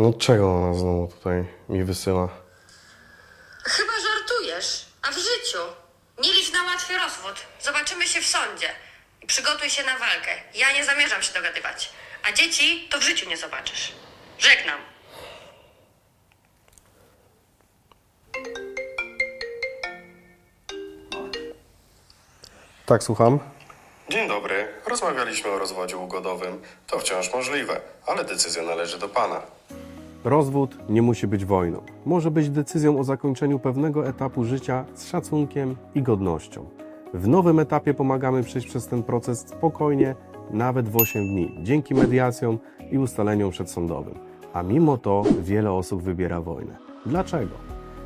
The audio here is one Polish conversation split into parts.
No czego ona znowu tutaj mi wysyła? Chyba żartujesz. A w życiu? Nie licz na łatwy rozwód. Zobaczymy się w sądzie. I przygotuj się na walkę. Ja nie zamierzam się dogadywać. A dzieci to w życiu nie zobaczysz. Żegnam. Tak, słucham. Dzień dobry. Rozmawialiśmy o rozwodzie ugodowym. To wciąż możliwe, ale decyzja należy do pana. Rozwód nie musi być wojną. Może być decyzją o zakończeniu pewnego etapu życia z szacunkiem i godnością. W nowym etapie pomagamy przejść przez ten proces spokojnie, nawet w 8 dni, dzięki mediacjom i ustaleniom przedsądowym. A mimo to wiele osób wybiera wojnę. Dlaczego?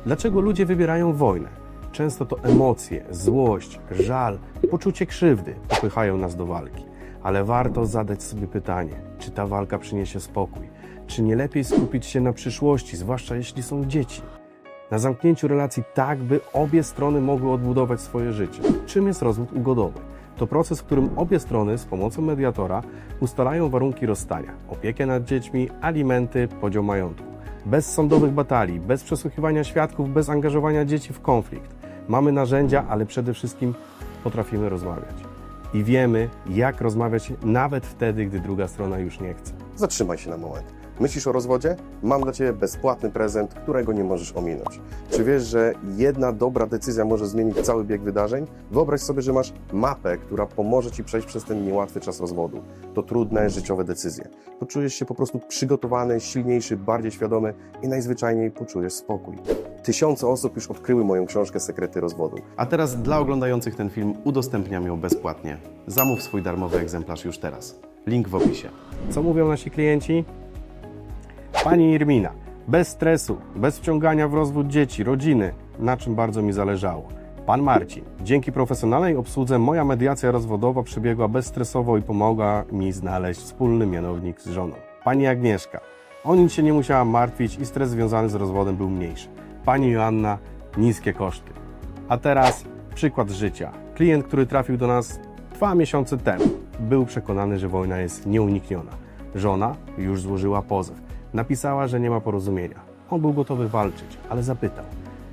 Dlaczego ludzie wybierają wojnę? Często to emocje, złość, żal, poczucie krzywdy popychają nas do walki. Ale warto zadać sobie pytanie, czy ta walka przyniesie spokój? Czy nie lepiej skupić się na przyszłości, zwłaszcza jeśli są dzieci? Na zamknięciu relacji tak, by obie strony mogły odbudować swoje życie. Czym jest rozwód ugodowy? To proces, w którym obie strony z pomocą mediatora ustalają warunki rozstania, opiekę nad dziećmi, alimenty, podział majątku. Bez sądowych batalii, bez przesłuchiwania świadków, bez angażowania dzieci w konflikt. Mamy narzędzia, ale przede wszystkim potrafimy rozmawiać. I wiemy, jak rozmawiać nawet wtedy, gdy druga strona już nie chce. Zatrzymaj się na moment. Myślisz o rozwodzie? Mam dla Ciebie bezpłatny prezent, którego nie możesz ominąć. Czy wiesz, że jedna dobra decyzja może zmienić cały bieg wydarzeń? Wyobraź sobie, że masz mapę, która pomoże Ci przejść przez ten niełatwy czas rozwodu. To trudne, życiowe decyzje. Poczujesz się po prostu przygotowany, silniejszy, bardziej świadomy i najzwyczajniej poczujesz spokój. Tysiące osób już odkryły moją książkę Sekrety rozwodu. A teraz dla oglądających ten film udostępniam ją bezpłatnie. Zamów swój darmowy egzemplarz już teraz. Link w opisie. Co mówią nasi klienci? Pani Irmina, bez stresu, bez wciągania w rozwód dzieci, rodziny, na czym bardzo mi zależało. Pan Marcin, dzięki profesjonalnej obsłudze moja mediacja rozwodowa przebiegła bezstresowo i pomogła mi znaleźć wspólny mianownik z żoną. Pani Agnieszka, o nic się nie musiała martwić i stres związany z rozwodem był mniejszy. Pani Joanna, niskie koszty. A teraz przykład życia. Klient, który trafił do nas dwa miesiące temu, był przekonany, że wojna jest nieunikniona. Żona już złożyła pozew. Napisała, że nie ma porozumienia. On był gotowy walczyć, ale zapytał,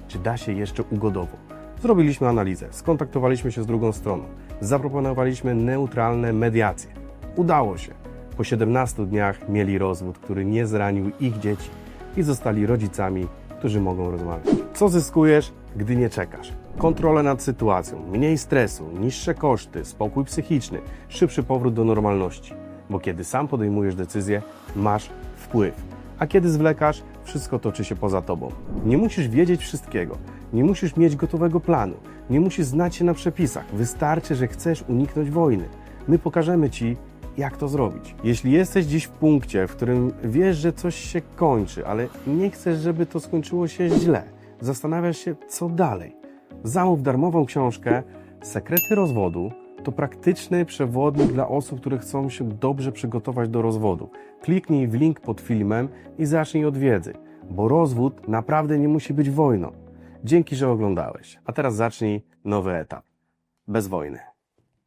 czy da się jeszcze ugodowo. Zrobiliśmy analizę, skontaktowaliśmy się z drugą stroną, zaproponowaliśmy neutralne mediacje. Udało się. Po 17 dniach mieli rozwód, który nie zranił ich dzieci i zostali rodzicami, którzy mogą rozmawiać. Co zyskujesz, gdy nie czekasz? Kontrolę nad sytuacją, mniej stresu, niższe koszty, spokój psychiczny, szybszy powrót do normalności. Bo kiedy sam podejmujesz decyzję, masz wpływ. A kiedy zwlekasz, wszystko toczy się poza tobą. Nie musisz wiedzieć wszystkiego, nie musisz mieć gotowego planu, nie musisz znać się na przepisach. Wystarczy, że chcesz uniknąć wojny. My pokażemy ci, jak to zrobić. Jeśli jesteś dziś w punkcie, w którym wiesz, że coś się kończy, ale nie chcesz, żeby to skończyło się źle, zastanawiasz się, co dalej. Zamów darmową książkę Sekrety rozwodu to praktyczny przewodnik dla osób, które chcą się dobrze przygotować do rozwodu. Kliknij w link pod filmem i zacznij od wiedzy, bo rozwód naprawdę nie musi być wojną. Dzięki, że oglądałeś. A teraz zacznij nowy etap. Bez wojny.